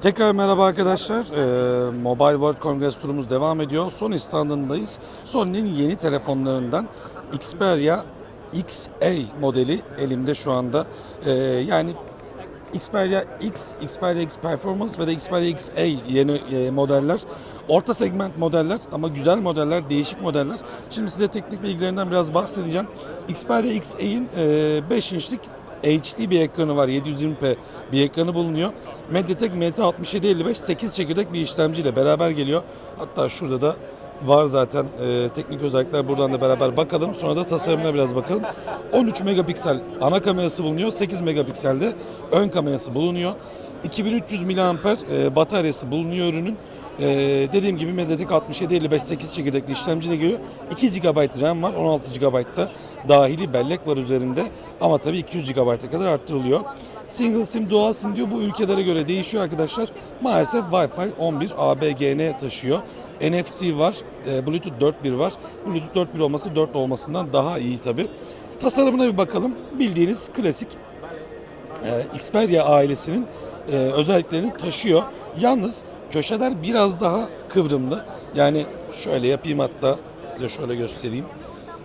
Tekrar merhaba arkadaşlar. Ee, Mobile World Congress turumuz devam ediyor. Sony standındayız. Sony'nin yeni telefonlarından Xperia XA modeli elimde şu anda. Ee, yani Xperia X, Xperia X Performance ve de Xperia XA yeni e, modeller. Orta segment modeller ama güzel modeller, değişik modeller. Şimdi size teknik bilgilerinden biraz bahsedeceğim. Xperia XA'in e, 5 inçlik HD bir ekranı var. 720p bir ekranı bulunuyor. MediaTek MT6755 8 çekirdek bir işlemciyle beraber geliyor. Hatta şurada da var zaten e, teknik özellikler buradan da beraber bakalım. Sonra da tasarımına biraz bakalım. 13 megapiksel ana kamerası bulunuyor. 8 megapikselde ön kamerası bulunuyor. 2300 mAh e, bataryası bulunuyor ürünün. E, dediğim gibi MediaTek 6755 8 çekirdekli işlemciyle geliyor. 2 GB RAM var. 16 GB da dahili bellek var üzerinde. Ama tabii 200 GB'a kadar arttırılıyor. Single SIM, dual SIM diyor. Bu ülkelere göre değişiyor arkadaşlar. Maalesef Wi-Fi 11 ABGN taşıyor. NFC var, e, Bluetooth 4.1 var. Bluetooth 4.1 olması 4 olmasından daha iyi tabii. Tasarımına bir bakalım. Bildiğiniz klasik e, Xperia ailesinin e, özelliklerini taşıyor. Yalnız köşeler biraz daha kıvrımlı. Yani şöyle yapayım hatta size şöyle göstereyim.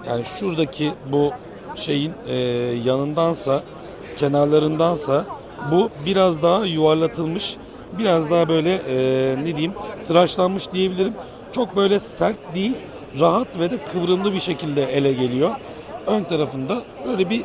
Yani şuradaki bu şeyin e, yanındansa, kenarlarındansa bu biraz daha yuvarlatılmış, biraz daha böyle e, ne diyeyim tıraşlanmış diyebilirim. Çok böyle sert değil, rahat ve de kıvrımlı bir şekilde ele geliyor. Ön tarafında böyle bir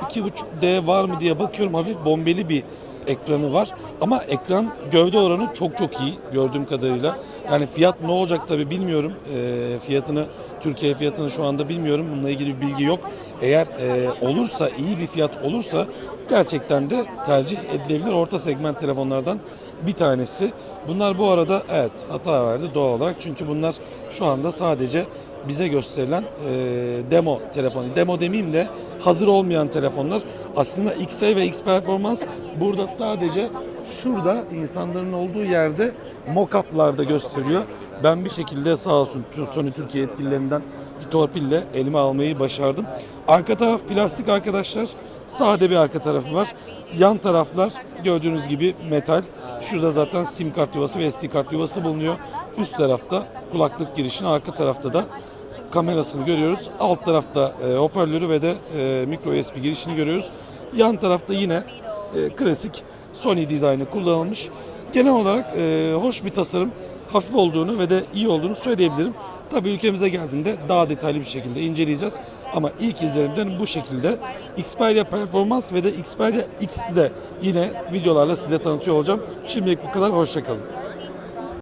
2.5D var mı diye bakıyorum. Hafif bombeli bir ekranı var. Ama ekran gövde oranı çok çok iyi gördüğüm kadarıyla. Yani fiyat ne olacak tabi bilmiyorum. E, fiyatını Türkiye fiyatını şu anda bilmiyorum. Bununla ilgili bir bilgi yok. Eğer e, olursa iyi bir fiyat olursa gerçekten de tercih edilebilir orta segment telefonlardan bir tanesi. Bunlar bu arada evet hata verdi doğal olarak. Çünkü bunlar şu anda sadece bize gösterilen e, demo telefonu. Demo demeyeyim de hazır olmayan telefonlar. Aslında XA ve X Performans burada sadece şurada insanların olduğu yerde mock-up'larda gösteriyor. Ben bir şekilde sağ olsun Sony Türkiye yetkililerinden bir torpille elime almayı başardım. Arka taraf plastik arkadaşlar. Sade bir arka tarafı var. Yan taraflar gördüğünüz gibi metal. Şurada zaten sim kart yuvası ve SD kart yuvası bulunuyor. Üst tarafta kulaklık girişini, arka tarafta da kamerasını görüyoruz. Alt tarafta e, hoparlörü ve de e, micro USB girişini görüyoruz. Yan tarafta yine e, klasik Sony dizaynı kullanılmış. Genel olarak e, hoş bir tasarım, hafif olduğunu ve de iyi olduğunu söyleyebilirim. Tabii ülkemize geldiğinde daha detaylı bir şekilde inceleyeceğiz. Ama ilk izlenimden bu şekilde Xperia Performans ve de Xperia X'i de yine videolarla size tanıtıyor olacağım. Şimdilik bu kadar. Hoşçakalın.